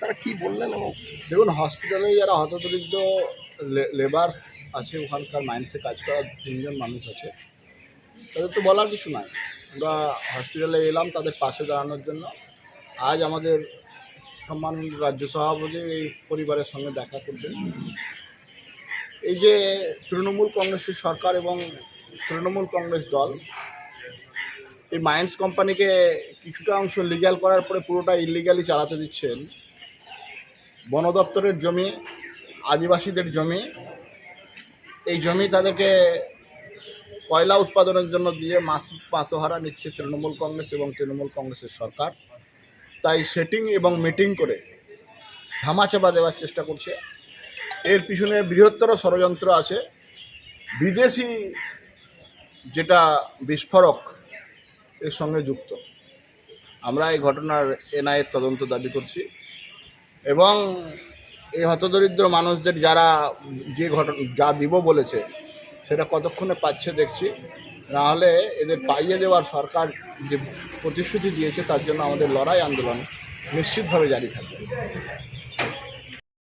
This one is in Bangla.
তারা কি বললেন এবং দেখুন হসপিটালে যারা হতদরিদ্র লেবার্স আছে, ওখানকার মাইন্সে কাজ করা তিনজন মানুষ আছে, তাদের তো বলার কিছু নাই। আমরা হসপিটালে এলাম তাদের পাশে দাঁড়ানোর জন্য। আজ আমাদের সম্মান রাজ্য সভাপতি এই পরিবারের সঙ্গে দেখা করবেন। এই যে তৃণমূল কংগ্রেসের সরকার এবং তৃণমূল কংগ্রেস দল এই মাইন্স কোম্পানিকে কিছুটা অংশ লিগ্যাল করার পরে পুরোটা ইলিগালি চালাতে দিচ্ছেন। বন দপ্তরের জমি, আদিবাসীদের জমি, এই জমি তাদেরকে কয়লা উৎপাদনের জন্য দিয়ে মাসিক পাঁচহারা নিচ্ছে তৃণমূল কংগ্রেস এবং তৃণমূল কংগ্রেসের সরকার। তাই সেটিং এবং মিটিং করে ধামাচাপা দেওয়ার চেষ্টা করছে। এর পিছনে বৃহত্তর ষড়যন্ত্র আছে। বিদেশি যেটা বিস্ফোরক এর সঙ্গে যুক্ত। আমরা এই ঘটনার এনআইয়ের তদন্ত দাবি করছি এবং এই হতদরিদ্র মানুষদের যারা যে ঘটনা যা দিব বলেছে, সেটা কতক্ষণে পাচ্ছে দেখছি। নাহলে এদের পাইয়ে দেওয়ার সরকার যে প্রতিশ্রুতি দিয়েছে, তার জন্য আমাদের লড়াই আন্দোলন নিশ্চিতভাবে জারি থাকবে।